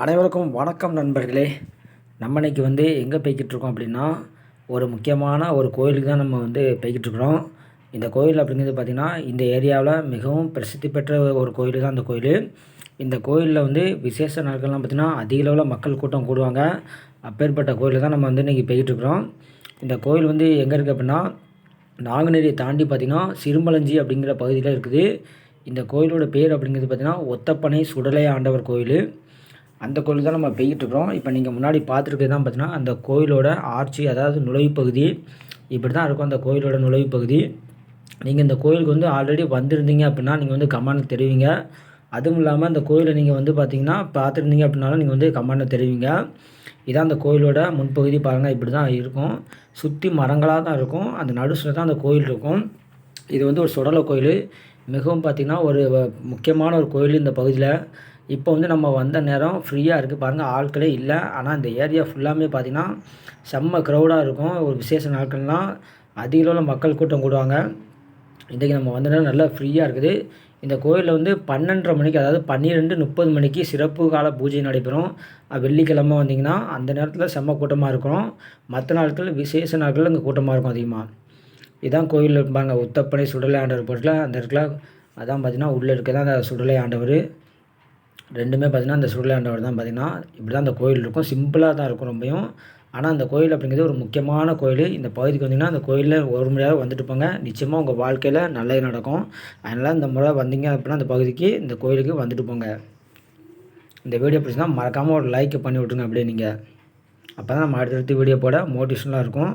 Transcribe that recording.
அனைவருக்கும் வணக்கம் நண்பர்களே. நம்ம இன்னைக்கு வந்து எங்கே போய்கிட்டு இருக்கோம் அப்படின்னா ஒரு முக்கியமான ஒரு கோயிலுக்கு தான் நம்ம வந்து போய்கிட்டு இருக்கிறோம். இந்த கோயில் அப்படிங்கிறது பார்த்திங்கன்னா இந்த ஏரியாவில் மிகவும் பிரசித்தி பெற்ற ஒரு கோயில் தான் அந்த கோயில். இந்த கோயிலில் வந்து விசேஷ நாட்கள்லாம் பார்த்திங்கன்னா அதிக அளவில் மக்கள் கூட்டம் கூடுவாங்க. அப்பேற்பட்ட கோயிலில் தான் நம்ம வந்து இன்றைக்கி போய்கிட்டு இருக்கிறோம். இந்த கோயில் வந்து எங்கே இருக்குது அப்படின்னா நாங்குநேரியை தாண்டி பார்த்திங்கன்னா சிறுமலஞ்சி அப்படிங்கிற பகுதியில் இருக்குது. இந்த கோயிலோட பேர் அப்படிங்கிறது பார்த்திங்கன்னா ஒத்தப்பனை சுடலை ஆண்டவர் கோயில். அந்த கோயில் தான் நம்ம போய்கிட்டுருக்குறோம் இப்போ நீங்கள் முன்னாடி பார்த்துருக்கிறது தான் பார்த்தீங்கன்னா அந்த கோயிலோட ஆர்ச்சி அதாவது நுழைவு பகுதி இப்படி தான் இருக்கும் அந்த கோயிலோட நுழைவு பகுதி. நீங்கள் இந்த கோயிலுக்கு வந்து ஆல்ரெடி வந்திருந்தீங்க அப்படின்னா நீங்கள் வந்து கமெண்ட் தெரிவிங்க. அதுவும் இல்லாமல் அந்த கோயிலை நீங்கள் வந்து பார்த்தீங்கன்னா பார்த்துருந்தீங்க அப்படின்னாலும் நீங்கள் வந்து கமெண்ட் தெரிவிங்க. இதான் அந்த கோயிலோட முன்பகுதி பாருங்கள் இப்படி தான் இருக்கும். சுற்றி மரங்களாக தான் இருக்கும். அந்த நடுசில் தான் அந்த கோயில் இருக்கும். இது வந்து ஒரு சுடலை கோயில். மிகவும் பார்த்திங்கன்னா ஒரு வ- முக்கியமான ஒரு கோயில் இந்த பகுதியில். இப்போ வந்து நம்ம வந்த நேரம் ஃப்ரீயாக இருக்குது பாருங்கள் ஆட்களே இல்லை. ஆனால் இந்த ஏரியா ஃபுல்லாமே பார்த்திங்கன்னா செம்ம க்ரௌடாக இருக்கும். ஒரு விசேஷ நாட்கள்லாம் அதிக அளவில் மக்கள் கூட்டம் கூடுவாங்க. இன்றைக்கி நம்ம வந்த நேரம் நல்லா ஃப்ரீயாக இருக்குது. இந்த கோயிலில் வந்து பன்னெண்டரை மணிக்கு அதாவது பன்னிரெண்டு முப்பது மணிக்கு சிறப்பு கால பூஜை நடைபெறும். வெள்ளிக்கிழமை வந்தீங்கன்னா அந்த நேரத்தில் செம்ம கூட்டமாக இருக்கும். மற்ற நாட்கள் விசேஷ நாட்கள் இங்கே கூட்டமாக இருக்கும் அதிகமாக இதான் கோயிலில் இருப்பாங்க உத்தப்பனை சுடலை ஆண்டவர் போட்டில் அந்த இடத்துல அதான் பார்த்தீங்கன்னா உள்ளே இருக்க தான் அந்த சுடலை ஆண்டவர். ரெண்டுமே பார்த்தீங்கன்னா அந்த சுடலை தான் பார்த்திங்கன்னா இப்படி தான் அந்த கோயில் இருக்கும். சிம்பிளாக தான் இருக்கும் ரொம்பையும். ஆனால் அந்த கோயில் அப்படிங்கிறது ஒரு முக்கியமான கோயில். இந்த பகுதிக்கு வந்தீங்கன்னா அந்த கோயிலில் ஒரு முறையாக வந்துட்டு போங்க. நிச்சயமாக உங்கள் வாழ்க்கையில் நல்லது நடக்கும். அதனால் இந்த முறை வந்தீங்க அப்படின்னா அந்த பகுதிக்கு இந்த கோயிலுக்கு வந்துட்டு போங்க. இந்த வீடியோ பிடிச்சினா மறக்காமல் ஒரு லைக் பண்ணி விட்ருங்க அப்படியே நீங்கள் அப்போ தான் நம்ம அடுத்தடுத்து வீடியோ போட மோட்டிவேஷனலாக இருக்கும்.